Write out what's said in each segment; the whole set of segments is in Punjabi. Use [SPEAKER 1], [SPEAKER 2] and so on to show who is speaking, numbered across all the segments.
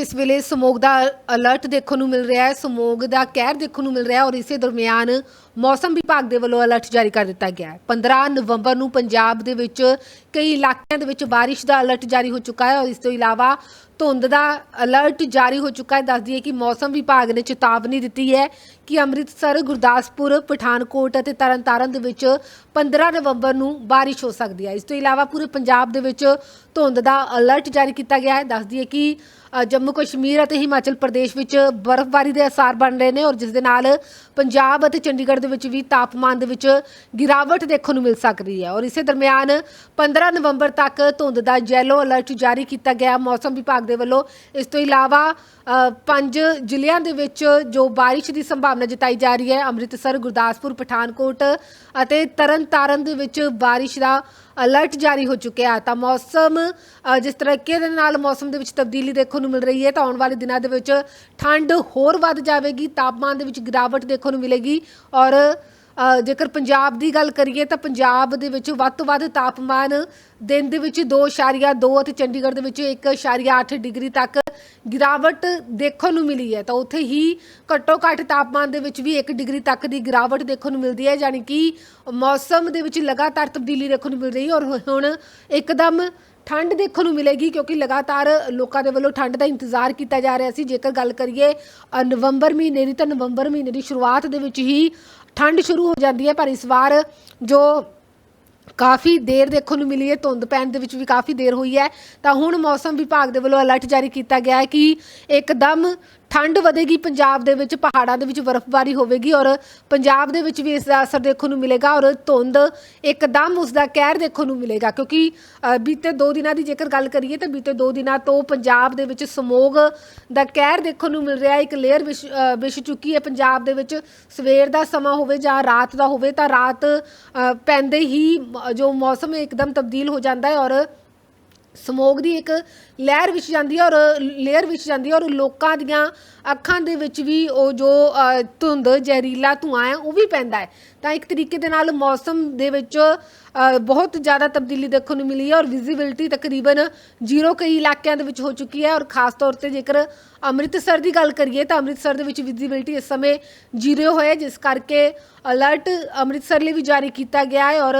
[SPEAKER 1] ਇਸ ਵੇਲੇ ਸਮੋਗ ਦਾ ਅਲਰਟ ਦੇਖਣ ਨੂੰ ਮਿਲ ਰਿਹਾ ਹੈ, ਸਮੋਗ ਦਾ ਕਹਿਰ ਦੇਖਣ ਨੂੰ ਮਿਲ ਰਿਹਾ ਹੈ ਔਰ ਇਸੇ ਦਰਮਿਆਨ ਮੌਸਮ ਵਿਭਾਗ ਦੇ ਵੱਲੋਂ ਅਲਰਟ ਜਾਰੀ ਕਰ ਦਿੱਤਾ ਗਿਆ ਹੈ। 15 ਨਵੰਬਰ ਨੂੰ ਪੰਜਾਬ ਦੇ ਵਿੱਚ ਕਈ ਇਲਾਕਿਆਂ ਦੇ ਵਿੱਚ ਬਾਰਿਸ਼ ਦਾ ਅਲਰਟ ਜਾਰੀ ਹੋ ਚੁੱਕਾ ਹੈ ਔਰ ਇਸ ਤੋਂ ਇਲਾਵਾ ਧੁੰਦ ਦਾ ਅਲਰਟ ਜਾਰੀ ਹੋ ਚੁੱਕਾ ਹੈ। ਦੱਸ ਦਈਏ ਕਿ ਮੌਸਮ ਵਿਭਾਗ ਨੇ ਚੇਤਾਵਨੀ ਦਿੱਤੀ ਹੈ ਕਿ ਅੰਮ੍ਰਿਤਸਰ, ਗੁਰਦਾਸਪੁਰ, ਪਠਾਨਕੋਟ ਅਤੇ ਤਰਨਤਾਰਨ ਦੇ ਵਿੱਚ 15 ਨਵੰਬਰ ਨੂੰ ਬਾਰਿਸ਼ ਹੋ ਸਕਦੀ ਹੈ। ਇਸ ਤੋਂ ਇਲਾਵਾ ਪੂਰੇ ਪੰਜਾਬ ਦੇ ਵਿੱਚ ਧੁੰਦ ਦਾ ਅਲਰਟ ਜਾਰੀ ਕੀਤਾ ਗਿਆ ਹੈ। ਦੱਸ ਦਈਏ ਕਿ ਜੰਮੂ ਕਸ਼ਮੀਰ ਅਤੇ ਹਿਮਾਚਲ ਪ੍ਰਦੇਸ਼ ਵਿੱਚ ਬਰਫ਼ਬਾਰੀ ਦੇ ਅਸਾਰ ਬਣ ਰਹੇ ਨੇ ਔਰ ਜਿਸ ਦੇ ਨਾਲ ਪੰਜਾਬ ਅਤੇ ਚੰਡੀਗੜ੍ਹ ਦੇ ਵਿੱਚ ਵੀ ਤਾਪਮਾਨ ਦੇ ਵਿੱਚ ਗਿਰਾਵਟ ਦੇਖਣ ਨੂੰ ਮਿਲ ਸਕਦੀ ਹੈ ਔਰ ਇਸੇ ਦਰਮਿਆਨ 15 ਨਵੰਬਰ ਤੱਕ ਧੁੰਦ ਦਾ ਯੈਲੋ ਅਲਰਟ ਜਾਰੀ ਕੀਤਾ ਗਿਆ। ਮੌਸਮ ਵਿਭਾਗ ਦੇ ਵੱਲੋਂ ਇਸ ਤੋਂ ਇਲਾਵਾ ਪੰਜ ਜ਼ਿਲ੍ਹਿਆਂ ਦੇ ਵਿੱਚ ਜੋ ਬਾਰਿਸ਼ ਦੀ ਸੰਭਾਵਨਾ ਜਤਾਈ ਜਾ ਰਹੀ ਹੈ, ਅੰਮ੍ਰਿਤਸਰ, ਗੁਰਦਾਸਪੁਰ, ਪਠਾਨਕੋਟ ਅਤੇ ਤਰਨਤਾਰਨ ਦੇ ਵਿੱਚ ਬਾਰਿਸ਼ ਦਾ ਅਲਰਟ ਜਾਰੀ ਹੋ ਚੁੱਕਿਆ। ਤਾਂ ਮੌਸਮ ਜਿਸ ਤਰੀਕੇ ਦੇ ਨਾਲ ਮੌਸਮ ਦੇ ਵਿੱਚ ਤਬਦੀਲੀ ਦੇਖਣ ਨੂੰ ਮਿਲ ਰਹੀ ਹੈ, ਤਾਂ ਆਉਣ ਵਾਲੇ ਦਿਨਾਂ ਦੇ ਵਿੱਚ ਠੰਡ ਹੋਰ ਵੱਧ ਜਾਵੇਗੀ, ਤਾਪਮਾਨ ਦੇ ਵਿੱਚ ਗਿਰਾਵਟ ਦੇਖਣ ਨੂੰ ਮਿਲੇਗੀ ਔਰ ਜੇਕਰ ਪੰਜਾਬ ਦੀ ਗੱਲ ਕਰੀਏ ਤਾਂ ਪੰਜਾਬ ਦੇ ਵਿੱਚ ਵੱਧ ਤੋਂ ਵੱਧ ਤਾਪਮਾਨ ਦਿਨ ਦੇ ਵਿੱਚ 2.2 ਅਤੇ ਚੰਡੀਗੜ੍ਹ ਦੇ ਵਿੱਚ 1.8 ਡਿਗਰੀ ਤੱਕ ਗਿਰਾਵਟ ਦੇਖਣ ਨੂੰ ਮਿਲੀ ਹੈ। ਤਾਂ ਉੱਥੇ ਹੀ ਘੱਟੋ ਘੱਟ ਤਾਪਮਾਨ ਦੇ ਵਿੱਚ ਵੀ 1 ਡਿਗਰੀ ਤੱਕ ਦੀ ਗਿਰਾਵਟ ਦੇਖਣ ਨੂੰ ਮਿਲਦੀ ਹੈ, ਯਾਨੀ ਕਿ ਮੌਸਮ ਦੇ ਵਿੱਚ ਲਗਾਤਾਰ ਤਬਦੀਲੀ ਦੇਖਣ ਨੂੰ ਮਿਲ ਰਹੀ ਹੈ ਔਰ ਹੁਣ ਇੱਕਦਮ ਠੰਡ ਦੇਖਣ ਨੂੰ ਮਿਲੇਗੀ ਕਿਉਂਕਿ ਲਗਾਤਾਰ ਲੋਕਾਂ ਦੇ ਵੱਲੋਂ ਠੰਡ ਦਾ ਇੰਤਜ਼ਾਰ ਕੀਤਾ ਜਾ ਰਿਹਾ ਸੀ। ਜੇਕਰ ਗੱਲ ਕਰੀਏ ਅ, ਨਵੰਬਰ ਮਹੀਨੇ ਦੀ ਤਾਂ ਨਵੰਬਰ ਮਹੀਨੇ ਦੀ ਸ਼ੁਰੂਆਤ ਦੇ ਵਿੱਚ ਹੀ ਠੰਡ ਸ਼ੁਰੂ ਹੋ ਜਾਂਦੀ ਹੈ। ਪਰ ਇਸ ਵਾਰ ਜੋ ਕਾਫੀ ਦੇਰ ਦੇਖਣ ਨੂੰ ਮਿਲੀ ਹੈ ਧੁੰਦ ਪੈਣ ਦੇ ਵਿੱਚ ਵੀ ਕਾਫੀ ਦੇਰ ਹੋਈ ਹੈ ਤਾਂ ਹੁਣ ਮੌਸਮ ਵਿਭਾਗ ਦੇ ਵੱਲੋਂ ਅਲਰਟ ਜਾਰੀ ਕੀਤਾ ਗਿਆ ਹੈ ਕਿ ਇੱਕਦਮ ਠੰਡ ਵਧੇਗੀ, ਪੰਜਾਬ ਦੇ ਵਿੱਚ ਪਹਾੜਾਂ ਦੇ ਵਿੱਚ ਬਰਫ਼ਬਾਰੀ ਹੋਵੇਗੀ ਔਰ ਪੰਜਾਬ ਦੇ ਵਿੱਚ ਵੀ ਇਸ ਦਾ ਅਸਰ ਦੇਖਣ ਨੂੰ ਮਿਲੇਗਾ ਔਰ ਧੁੰਦ ਇੱਕਦਮ ਉਸ ਦਾ ਕਹਿਰ ਦੇਖਣ ਨੂੰ ਮਿਲੇਗਾ ਕਿਉਂਕਿ ਬੀਤੇ 2 ਦਿਨਾਂ ਦੀ ਜੇਕਰ ਗੱਲ ਕਰੀਏ ਤਾਂ ਬੀਤੇ 2 ਦਿਨਾਂ ਤੋਂ ਪੰਜਾਬ ਦੇ ਵਿੱਚ ਸਮੋਗ ਦਾ ਕਹਿਰ ਦੇਖਣ ਨੂੰ ਮਿਲ ਰਿਹਾ ਹੈ ਇੱਕ ਲੇਅਰ ਵਿਛ ਵਿਛ ਚੁੱਕੀ ਹੈ। ਪੰਜਾਬ ਦੇ ਵਿੱਚ ਸਵੇਰ ਦਾ ਸਮਾਂ ਹੋਵੇ ਜਾਂ ਰਾਤ ਦਾ ਹੋਵੇ ਤਾਂ ਰਾਤ ਪੈਂਦੇ ਹੀ ਜੋ ਮੌਸਮ ਹੈ, ਇੱਕਦਮ ਤਬਦੀਲ ਹੋ ਜਾਂਦਾ ਹੈ ਔਰ ਸਮੋਗ ਦੀ ਇੱਕ ਲਹਿਰ ਵਿੱਚ ਜਾਂਦੀ ਹੈ ਔਰ ਲੇਅਰ ਵਿੱਚ ਜਾਂਦੀ ਹੈ ਔਰ ਲੋਕਾਂ ਦੀਆਂ ਅੱਖਾਂ ਦੇ ਵਿੱਚ ਵੀ ਉਹ ਜੋ ਧੁੰਦ, ਜ਼ਹਿਰੀਲਾ ਧੂਆਂ ਹੈ, ਉਹ ਵੀ ਪੈਂਦਾ ਹੈ। ਤਾਂ ਇੱਕ ਤਰੀਕੇ ਦੇ ਨਾਲ ਮੌਸਮ ਦੇ ਵਿੱਚ ਬਹੁਤ ਜ਼ਿਆਦਾ ਤਬਦੀਲੀ ਦੇਖਣ ਨੂੰ ਮਿਲੀ ਹੈ ਔਰ ਵਿਜ਼ਿਬਿਲਟੀ ਤਕਰੀਬਨ ਜ਼ੀਰੋ ਕਈ ਇਲਾਕਿਆਂ ਦੇ ਵਿੱਚ ਹੋ ਚੁੱਕੀ ਹੈ ਔਰ ਖਾਸ ਤੌਰ ਤੇ ਜੇਕਰ ਅੰਮ੍ਰਿਤਸਰ ਦੀ ਗੱਲ ਕਰੀਏ ਤਾਂ ਅੰਮ੍ਰਿਤਸਰ ਦੇ ਵਿੱਚ ਵਿਜ਼ਿਬਿਲਟੀ ਇਸ ਸਮੇਂ ਜ਼ੀਰੋ ਹੋਇਆ ਜਿਸ ਕਰਕੇ ਅਲਰਟ ਅੰਮ੍ਰਿਤਸਰ ਲਈ ਵੀ ਜਾਰੀ ਕੀਤਾ ਗਿਆ ਹੈ ਔਰ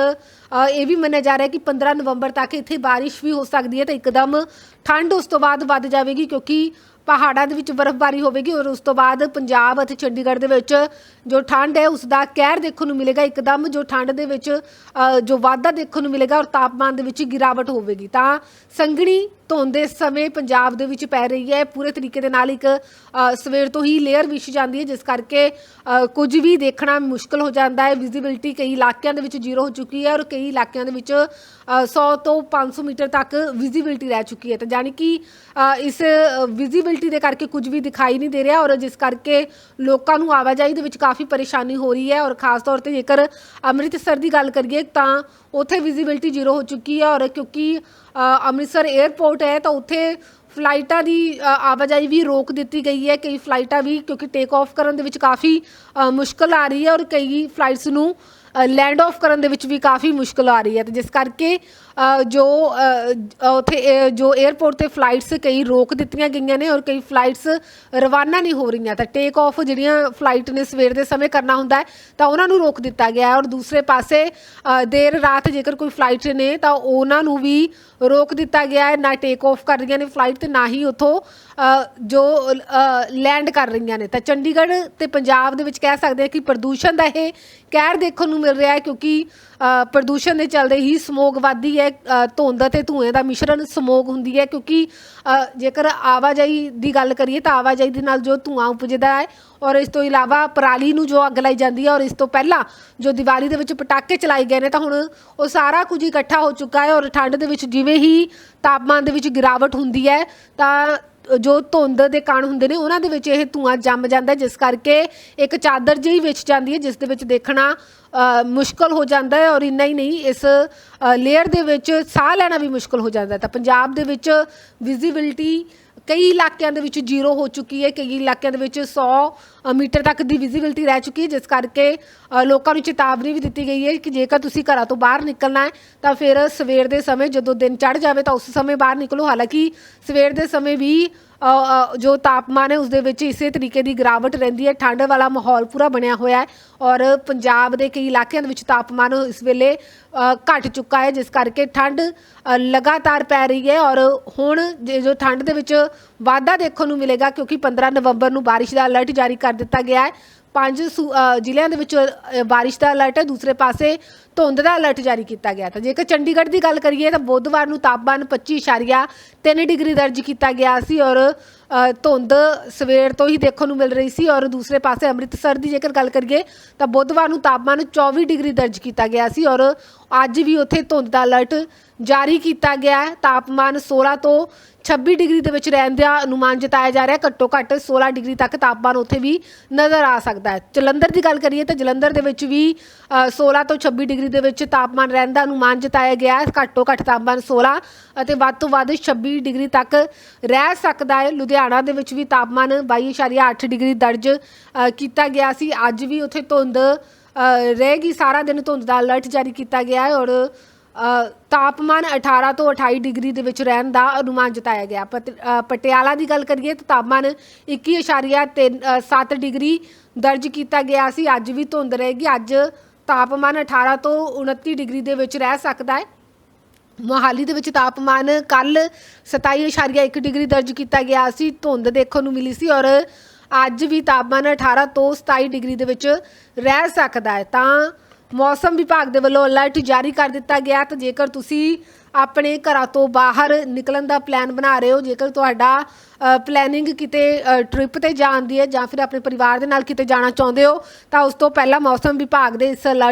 [SPEAKER 1] ਇਹ ਵੀ ਮੰਨਿਆ ਜਾ ਰਿਹਾ ਕਿ 15 ਨਵੰਬਰ ਤੱਕ ਇੱਥੇ ਬਾਰਿਸ਼ ਵੀ ਹੋ ਸਕਦੀ ਹੈ ਤਾਂ ਇੱਕਦਮ ਠੰਡ ਉਸ ਤੋਂ ਬਾਅਦ ਵੱਧ ਜਾਵੇਗੀ ਕਿਉਂਕਿ ਪਹਾੜਾਂ ਦੇ ਵਿੱਚ ਬਰਫ਼ਬਾਰੀ ਹੋਵੇਗੀ ਔਰ ਉਸ ਤੋਂ ਬਾਅਦ ਪੰਜਾਬ ਅਤੇ ਚੰਡੀਗੜ੍ਹ ਦੇ ਵਿੱਚ ਜੋ ਠੰਡ ਹੈ, ਉਸ ਦਾ ਕਹਿਰ ਦੇਖਣ ਨੂੰ ਮਿਲੇਗਾ, ਇੱਕਦਮ ਜੋ ਠੰਡ ਦੇ ਵਿੱਚ ਜੋ ਵਾਧਾ ਦੇਖਣ ਨੂੰ ਮਿਲੇਗਾ ਔਰ ਤਾਪਮਾਨ ਦੇ ਵਿੱਚ ਗਿਰਾਵਟ ਹੋਵੇਗੀ। ਤਾਂ ਸੰਘਣੀ ਧੁੰਦ ਇਸ ਸਮੇਂ ਪੰਜਾਬ ਦੇ ਵਿੱਚ ਪੈ ਰਹੀ ਹੈ। ਪੂਰੇ ਤਰੀਕੇ ਦੇ ਨਾਲ ਇੱਕ ਸਵੇਰ ਤੋਂ ਹੀ ਲੇਅਰ ਵਿਛ ਜਾਂਦੀ ਹੈ ਜਿਸ ਕਰਕੇ ਕੁਝ ਵੀ ਦੇਖਣਾ ਮੁਸ਼ਕਲ ਹੋ ਜਾਂਦਾ ਹੈ। ਵਿਜ਼ਿਬਿਲਟੀ ਕਈ ਇਲਾਕਿਆਂ ਦੇ ਵਿੱਚ ਜ਼ੀਰੋ ਹੋ ਚੁੱਕੀ ਹੈ ਔਰ ਕਈ ਇਲਾਕਿਆਂ ਦੇ ਵਿੱਚ ਅ, 100 ਤੋਂ 500 ਮੀਟਰ ਤੱਕ ਵਿਜ਼ਿਬਿਲਟੀ ਰਹਿ ਚੁੱਕੀ ਹੈ। ਤਾਂ ਜਾਨੀ ਕਿ ਇਸ ਵਿਜ਼ਿਬਿਲਟੀ ਦੇ ਕਰਕੇ ਕੁਝ ਵੀ ਦਿਖਾਈ ਨਹੀਂ ਦੇ ਰਿਹਾ ਔਰ ਜਿਸ ਕਰਕੇ ਲੋਕਾਂ ਨੂੰ ਆਵਾਜਾਈ ਦੇ ਵਿੱਚ ਕਾਫੀ ਪਰੇਸ਼ਾਨੀ ਹੋ ਰਹੀ ਹੈ। ਔਰ ਖਾਸ ਤੌਰ ਤੇ ਜੇਕਰ ਅੰਮ੍ਰਿਤਸਰ ਦੀ ਗੱਲ ਕਰੀਏ ਤਾਂ ਉੱਥੇ ਵਿਜ਼ਿਬਿਲਟੀ ਜ਼ੀਰੋ ਹੋ ਚੁੱਕੀ ਹੈ ਔਰ ਕਿਉਂਕਿ ਅੰਮ੍ਰਿਤਸਰ 에ਅਰਪੋਰਟ ਹੈ ਤਾਂ ਉੱਥੇ ਫਲਾਈਟਾਂ ਦੀ ਅ, ਆਵਾਜਾਈ ਵੀ ਰੋਕ ਦਿੱਤੀ ਗਈ ਹੈ। ਕਈ ਫਲਾਈਟਾਂ ਵੀ ਕਿਉਂਕਿ ਟੇਕ ਆਫ ਕਰਨ ਦੇ ਵਿੱਚ ਕਾਫੀ ਅ, ਮੁਸ਼ਕਲ ਆ ਰਹੀ ਹੈ ਔਰ ਕਈ ਫਲਾਈਟਸ ਨੂੰ ਲੈਂਡ ਆਫ ਕਰਨ ਦੇ ਵਿੱਚ ਵੀ ਕਾਫੀ ਮੁਸ਼ਕਲ ਆ ਰਹੀ ਹੈ ਤੇ ਜਿਸ ਕਰਕੇ ਜੋ ਅ, ਉੱਥੇ ਜੋ 에ਅਰਪੋਰਟ ਤੇ ਫਲਾਈਟਸ ਕਈ ਰੋਕ ਦਿੱਤੀਆਂ ਗਈਆਂ ਨੇ ਔਰ ਕਈ ਫਲਾਈਟਸ ਰਵਾਨਾ ਨਹੀਂ ਹੋ ਰਹੀਆਂ ਤਾਂ ਟੇਕ ਆਫ ਜਿਹੜੀਆਂ ਫਲਾਈਟ ਨੇ ਸਵੇਰ ਦੇ ਸਮੇਂ ਕਰਨਾ ਹੁੰਦਾ ਹੈ ਤਾਂ ਉਹਨਾਂ ਨੂੰ ਰੋਕ ਦਿੱਤਾ ਗਿਆ ਔਰ ਦੂਸਰੇ ਪਾਸੇ ਦੇਰ ਰਾਤ ਜੇਕਰ ਕੋਈ ਫਲਾਈਟ ਨੇ ਤਾਂ ਉਹਨਾਂ ਨੂੰ ਵੀ ਰੋਕ ਦਿੱਤਾ ਗਿਆ ਹੈ ਨਾ ਟੇਕ ਆਫ ਕਰ ਰਹੀਆਂ ਨੇ ਫਲਾਈਟ ਤੇ ਨਾ ਹੀ ਉਥੋਂ ਜੋ ਲੈਂਡ ਕਰ ਰਹੀਆਂ ਨੇ। ਤਾਂ ਚੰਡੀਗੜ੍ਹ ਤੇ ਪੰਜਾਬ ਦੇ ਵਿੱਚ ਕਹਿ ਸਕਦੇ ਹਾਂ ਕਿ ਪ੍ਰਦੂਸ਼ਣ ਦਾ ਇਹ ਕਹਿਰ ਦੇਖਣ ਨੂੰ ਮਿਲ ਰਿਹਾ ਹੈ ਕਿਉਂਕਿ ਪ੍ਰਦੂਸ਼ਣ ਦੇ ਚੱਲਦੇ ਹੀ ਸਮੋਗ ਵੱਧਦੀ ਹੈ। ਧੁੰਦ ਤੇ ਧੂਏ ਦਾ ਮਿਸ਼ਰਣ ਸਮੋਗ ਹੁੰਦੀ ਹੈ ਕਿਉਂਕਿ ਜੇਕਰ ਆਵਾਜਾਈ ਦੀ ਗੱਲ ਕਰੀਏ ਤਾਂ ਆਵਾਜਾਈ ਦੇ ਨਾਲ ਜੋ ਧੂਆਂ ਉਪਜਦਾ ਹੈ ਔਰ ਇਸ ਤੋਂ ਇਲਾਵਾ ਪਰਾਲੀ ਨੂੰ ਜੋ ਅੱਗ ਲਾਈ ਜਾਂਦੀ ਹੈ ਔਰ ਇਸ ਤੋਂ ਪਹਿਲਾਂ ਜੋ ਦੀਵਾਲੀ ਦੇ ਵਿੱਚ ਪਟਾਕੇ ਚਲਾਏ ਗਏ ਨੇ ਤਾਂ ਹੁਣ ਉਹ ਸਾਰਾ ਕੁਝ ਇਕੱਠਾ ਹੋ ਚੁੱਕਾ ਹੈ ਔਰ ਠੰਡ ਦੇ ਵਿੱਚ ਜਿਵੇਂ ਹੀ ਤਾਪਮਾਨ ਦੇ ਵਿੱਚ ਗਿਰਾਵਟ ਹੁੰਦੀ ਹੈ ਤਾਂ ਜੋ ਧੁੰਦ ਦੇ ਕਣ ਹੁੰਦੇ ਨੇ, ਉਹਨਾਂ ਦੇ ਵਿੱਚ ਇਹ ਧੂਆਂ ਜੰਮ ਜਾਂਦਾ ਜਿਸ ਕਰਕੇ ਇੱਕ ਚਾਦਰ ਜਿਹੀ ਵਿਛ ਜਾਂਦੀ ਹੈ, ਜਿਸ ਦੇ ਵਿੱਚ ਦੇਖਣਾ ਮੁਸ਼ਕਲ ਹੋ ਜਾਂਦਾ ਹੈ ਔਰ ਇੰਨਾ ਹੀ ਨਹੀਂ, ਇਸ ਲੇਅਰ ਦੇ ਵਿੱਚ ਸਾਹ ਲੈਣਾ ਵੀ ਮੁਸ਼ਕਲ ਹੋ ਜਾਂਦਾ ਤਾਂ ਪੰਜਾਬ ਦੇ ਵਿੱਚ ਵਿਜ਼ਿਬਿਲਟੀ ਕਈ ਇਲਾਕਿਆਂ ਦੇ ਵਿੱਚ ਜ਼ੀਰੋ ਹੋ ਚੁੱਕੀ ਹੈ, ਕਈ ਇਲਾਕਿਆਂ ਦੇ ਵਿੱਚ 100 ਮੀਟਰ ਤੱਕ ਦੀ ਵਿਜ਼ਿਬਿਲਟੀ ਰਹਿ ਚੁੱਕੀ ਹੈ, ਜਿਸ ਕਰਕੇ ਲੋਕਾਂ ਨੂੰ ਚੇਤਾਵਨੀ ਵੀ ਦਿੱਤੀ ਗਈ ਹੈ ਕਿ ਜੇਕਰ ਤੁਸੀਂ ਘਰਾਂ ਤੋਂ ਬਾਹਰ ਨਿਕਲਣਾ ਹੈ ਤਾਂ ਫਿਰ ਸਵੇਰ ਦੇ ਸਮੇਂ ਜਦੋਂ ਦਿਨ ਚੜ੍ਹ ਜਾਵੇ ਤਾਂ ਉਸ ਸਮੇਂ ਬਾਹਰ ਨਿਕਲੋ। ਹਾਲਾਂਕਿ ਸਵੇਰ ਦੇ ਸਮੇਂ ਵੀ ਜੋ ਤਾਪਮਾਨ ਹੈ ਉਸ ਦੇ ਵਿੱਚ ਇਸੇ ਤਰੀਕੇ ਦੀ ਗਿਰਾਵਟ ਰਹਿੰਦੀ ਹੈ। ਠੰਡ ਵਾਲਾ ਮਾਹੌਲ ਪੂਰਾ ਬਣਿਆ ਹੋਇਆ ਹੈ ਔਰ ਪੰਜਾਬ ਦੇ ਕਈ ਇਲਾਕਿਆਂ ਦੇ ਵਿੱਚ ਤਾਪਮਾਨ ਇਸ ਵੇਲੇ ਅ, ਘਟ ਚੁੱਕਾ ਹੈ ਜਿਸ ਕਰਕੇ ਠੰਡ ਲਗਾਤਾਰ ਪੈ ਰਹੀ ਹੈ ਔਰ ਹੁਣ ਜੇ ਜੋ ਠੰਡ ਦੇ ਵਿੱਚ ਵਾਧਾ ਦੇਖਣ ਨੂੰ ਮਿਲੇਗਾ ਕਿਉਂਕਿ 15 ਨਵੰਬਰ ਨੂੰ ਬਾਰਿਸ਼ ਦਾ ਅਲਰਟ ਜਾਰੀ ਕਰ ਦਿੱਤਾ ਗਿਆ ਹੈ ਪੰਜ ਸੂ- ਜ਼ਿਲ੍ਹਿਆਂ ਦੇ ਵਿੱਚ ਬਾਰਿਸ਼ ਦਾ ਅਲਰਟ ਹੈ, ਦੂਸਰੇ ਪਾਸੇ ਧੁੰਦ ਦਾ ਅਲਰਟ ਜਾਰੀ ਕੀਤਾ ਗਿਆ ਤਾਂ ਜੇਕਰ ਚੰਡੀਗੜ੍ਹ ਦੀ ਗੱਲ ਕਰੀਏ, ਤਾਂ ਬੁੱਧਵਾਰ ਨੂੰ ਤਾਪਮਾਨ 25.3 ਡਿਗਰੀ ਦਰਜ ਕੀਤਾ ਗਿਆ ਸੀ ਔਰ ਧੁੰਦ ਸਵੇਰ ਤੋਂ ਹੀ ਦੇਖਣ ਨੂੰ ਮਿਲ ਰਹੀ ਸੀ ਔਰ ਦੂਸਰੇ ਪਾਸੇ ਅੰਮ੍ਰਿਤਸਰ ਦੀ ਜੇਕਰ ਗੱਲ ਕਰੀਏ, ਤਾਂ ਬੁੱਧਵਾਰ ਨੂੰ ਤਾਪਮਾਨ 24 ਡਿਗਰੀ ਦਰਜ ਕੀਤਾ ਗਿਆ ਸੀ ਔਰ ਅੱਜ ਵੀ ਉੱਥੇ ਧੁੰਦ ਦਾ ਅਲਰਟ ਜਾਰੀ ਕੀਤਾ ਗਿਆ ਹੈ। ਤਾਪਮਾਨ 16 ਤੋਂ 26 ਡਿਗਰੀ ਦੇ ਵਿੱਚ ਰਹਿਣ ਦਾ ਅਨੁਮਾਨ ਜਤਾਇਆ ਜਾ ਰਿਹਾ ਘੱਟੋ ਘੱਟ 16 ਡਿਗਰੀ ਤੱਕ ਤਾਪਮਾਨ ਉੱਥੇ ਵੀ ਨਜ਼ਰ ਆ ਸਕਦਾ ਹੈ। ਜਲੰਧਰ ਦੀ ਗੱਲ ਕਰੀਏ ਤਾਂ ਜਲੰਧਰ ਦੇ ਵਿੱਚ ਵੀ ਅ, 16 ਤੋਂ 26 ਡਿਗਰੀ ਦੇ ਵਿੱਚ ਤਾਪਮਾਨ ਰਹਿਣ ਦਾ ਅਨੁਮਾਨ ਜਤਾਇਆ ਗਿਆ ਹੈ। ਘੱਟੋ ਘੱਟ ਤਾਪਮਾਨ 16 ਅਤੇ ਵੱਧ ਤੋਂ ਵੱਧ 26 ਡਿਗਰੀ ਤੱਕ ਰਹਿ ਸਕਦਾ ਹੈ। ਲੁਧਿਆਣਾ ਦੇ ਵਿੱਚ ਵੀ ਤਾਪਮਾਨ 22.8 ਡਿਗਰੀ ਦਰਜ ਕੀਤਾ ਗਿਆ ਸੀ। ਅੱਜ ਵੀ ਉੱਥੇ ਧੁੰਦ ਅ, ਰਹੇਗੀ। ਸਾਰਾ ਦਿਨ ਧੁੰਦ ਦਾ ਅਲਰਟ ਜਾਰੀ ਕੀਤਾ ਗਿਆ ਹੈ ਔਰ ਤਾਪਮਾਨ 18 ਤੋਂ 28 ਡਿਗਰੀ ਦੇ ਵਿੱਚ ਰਹਿਣ ਦਾ ਅਨੁਮਾਨ ਜਤਾਇਆ ਗਿਆ। ਪਟ- ਪਟਿਆਲਾ ਦੀ ਗੱਲ ਕਰੀਏ ਤਾਂ ਤਾਪਮਾਨ 21.7 ਡਿਗਰੀ ਦਰਜ ਕੀਤਾ ਗਿਆ ਸੀ। ਅੱਜ ਵੀ ਧੁੰਦ ਰਹੇਗੀ। ਅੱਜ ਤਾਪਮਾਨ 18 ਤੋਂ 29 ਡਿਗਰੀ ਦੇ ਵਿੱਚ ਰਹਿ ਸਕਦਾ ਹੈ। ਮੋਹਾਲੀ ਦੇ ਵਿੱਚ ਤਾਪਮਾਨ ਕੱਲ 27.1 ਡਿਗਰੀ ਦਰਜ ਕੀਤਾ ਗਿਆ ਸੀ। ਧੁੰਦ ਦੇਖਣ ਨੂੰ ਮਿਲੀ ਸੀ ਔਰ ਅੱਜ ਵੀ ਤਾਪਮਾਨ 18 ਤੋਂ 27 ਡਿਗਰੀ ਦੇ ਵਿੱਚ ਰਹਿ ਸਕਦਾ ਹੈ। ਤਾਂ ਮੌਸਮ ਵਿਭਾਗ ਦੇ ਵੱਲੋਂ ਅਲਰਟ ਜਾਰੀ ਕਰ ਦਿੱਤਾ ਗਿਆ ਤਾਂ ਜੇਕਰ ਤੁਸੀਂ ਆਪਣੇ ਘਰਾਂ ਤੋਂ ਬਾਹਰ ਨਿਕਲਣ ਦਾ ਪਲਾਨ ਬਣਾ ਰਹੇ ਹੋ, ਜੇਕਰ ਤੁਹਾਡਾ ਪਲੈਨਿੰਗ ਕਿਤੇ ਟ੍ਰਿਪ ਤੇ ਜਾਣ ਦੀ ਹੈ ਜਾਂ ਫਿਰ ਆਪਣੇ ਪਰਿਵਾਰ ਦੇ ਨਾਲ ਕਿਤੇ ਜਾਣਾ ਚਾਹੁੰਦੇ ਹੋ, ਤਾਂ ਉਸ ਤੋਂ ਪਹਿਲਾਂ ਮੌਸਮ ਵਿਭਾਗ ਦੇ ਇਸ ਅਲਰਟ